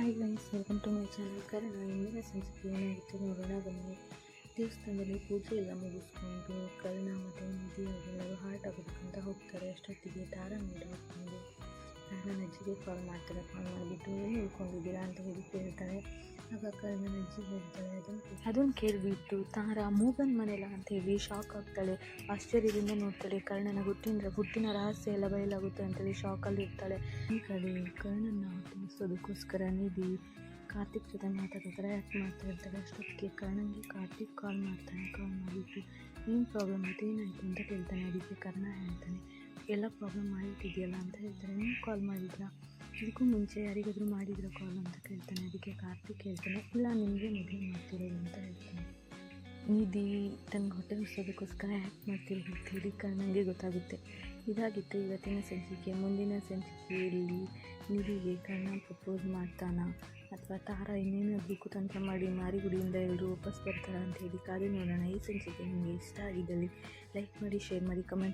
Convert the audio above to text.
Hi guys welcome to my channel ಕಾರಣ ಇಂದಿನ ಸಂಸ್ಕೃತಿ ಏನಾಗಿತ್ತು ನೋಡೋಣ ಬನ್ನಿ ದೇವಸ್ಥಾನದಲ್ಲಿ ಪೂಜೆ ಎಲ್ಲ ಮುಗಿಸ್ಕೊಂಡು ಕರ್ಣ ಮತ್ತು ನಿಧಿ ಅವರೆಲ್ಲರೂ ಹಾರ್ಟ್ ಆಗೋದಕ್ಕಂತ ಹೋಗ್ತಾರೆ. ಅಷ್ಟೊತ್ತಿಗೆ ದಾರ ಮೇಲೆ ಹೋಗ್ಕೊಂಡು ಕರ್ಣನ ಅಜ್ಜಿಗೆ ಕಾಲ್ ಮಾಡ್ತಾರೆ. ಕಾಲ್ ಮಾಡಿಬಿಟ್ಟು ಏನು ಉಳ್ಕೊಂಡಿದ್ದೀರಾ ಅಂತ ಹೇಳಿ ಕೇಳ್ತಾರೆ ಆಗ ಕರ್ಣನ ಅಜ್ಜಿ ಹೇಳ್ತಾಳೆ ಅದನ್ನು ಕೇಳಿಬಿಟ್ಟು ತಾರ ಮೂಗನ್ ಮನೆಯಲ್ಲ ಅಂತ ಹೇಳಿ ಶಾಕ್ ಆಗ್ತಾಳೆ. ಆಶ್ಚರ್ಯದಿಂದ ನೋಡ್ತಾಳೆ, ಕರ್ಣನ ಹುಟ್ಟಿನ ಹುಟ್ಟಿನ ರಹಸ್ಯ ಎಲ್ಲ ಬಯಲಾಗುತ್ತೆ ಅಂತೇಳಿ ಶಾಕಲ್ಲಿ ಇರ್ತಾಳೆ. ಈ ಕಡೆ ಕರ್ಣನ ತುಂಬಿಸೋದಕ್ಕೋಸ್ಕರ ನಿಧಿ ಕಾರ್ತಿಕ್ ಜೊತೆ ಮಾತಾಡ್ತಾರೆ ಮಾಡ್ತಾ ಇರ್ತಾಳೆ ಅಷ್ಟೊತ್ತಿಗೆ ಕರ್ಣಂಗೆ ಕಾರ್ತಿಕ್ ಕಾಲ್ ಮಾಡ್ತಾನೆ ಕಾಲ್ ಮಾಡಿದ್ದು ಏನು ಪ್ರಾಬ್ಲಮ್ ಆಯಿತು, ಏನಾಯಿತು ಅಂತ ಕೇಳ್ತಾನೆ. ಅದಕ್ಕೆ ಕರ್ಣ ಹೇಳ್ತಾನೆ, ಎಲ್ಲ ಪ್ರಾಬ್ಲಮ್ ಆಯಿತಿದೆಯಲ್ಲ? ಅಂತ ಹೇಳ್ತಾರೆ ನೀವು ಕಾಲ್ ಮಾಡಿದ್ರಾ ಇದಕ್ಕೂ ಮುಂಚೆ ಯಾರಿಗಾದರೂ ಮಾಡಿದ್ರು ಕಾಲ್ ಅಂತ ಕೇಳ್ತಾನೆ. ಅದಕ್ಕೆ ಕಾರ್ತಿಕ್ ಹೇಳ್ತಾನೆ, ಇಲ್ಲ, ನಿಮಗೆ ಮದುವೆ ಮಾಡ್ತಿರೋದು ಅಂತ ಹೇಳ್ತಾನೆ. ನಿಧಿ ತನ್ನ ಹೊಟ್ಟೆ ಉಳಿಸೋದಕ್ಕೋಸ್ಕರ ಹ್ಯಾಕ್ ಅಂತ ಹೇಳಿ ಕರ್ಣಂಗೆ ಗೊತ್ತಾಗುತ್ತೆ. ಇದಾಗಿತ್ತು ಇವತ್ತಿನ ಸಂಚಿಕೆ. ಮುಂದಿನ ಸಂಚಿಕೆಯಲ್ಲಿ ನಿಧಿಗೆ ಕರ್ಣ ಪ್ರಪೋಸ್ ಮಾಡ್ತಾನ? ಅಥವಾ ತಾರ ಇನ್ನೇನಾದರೂ ತಂತ್ರ ಮಾಡಿ ಮಾರಿಗುಡಿಯಿಂದ ಎಲ್ಲರೂ ವಾಪಸ್ ಬರ್ತಾರ ಅಂತ ಹೇಳಿ ಕಾದು ನೋಡೋಣ. ಈ ಸಂಚಿಕೆ ನಿಮಗೆ ಇಷ್ಟ ಆಗಿದ್ದಲ್ಲಿ ಲೈಕ್ ಮಾಡಿ ಶೇರ್ ಮಾಡಿ ಕಮೆಂಟ್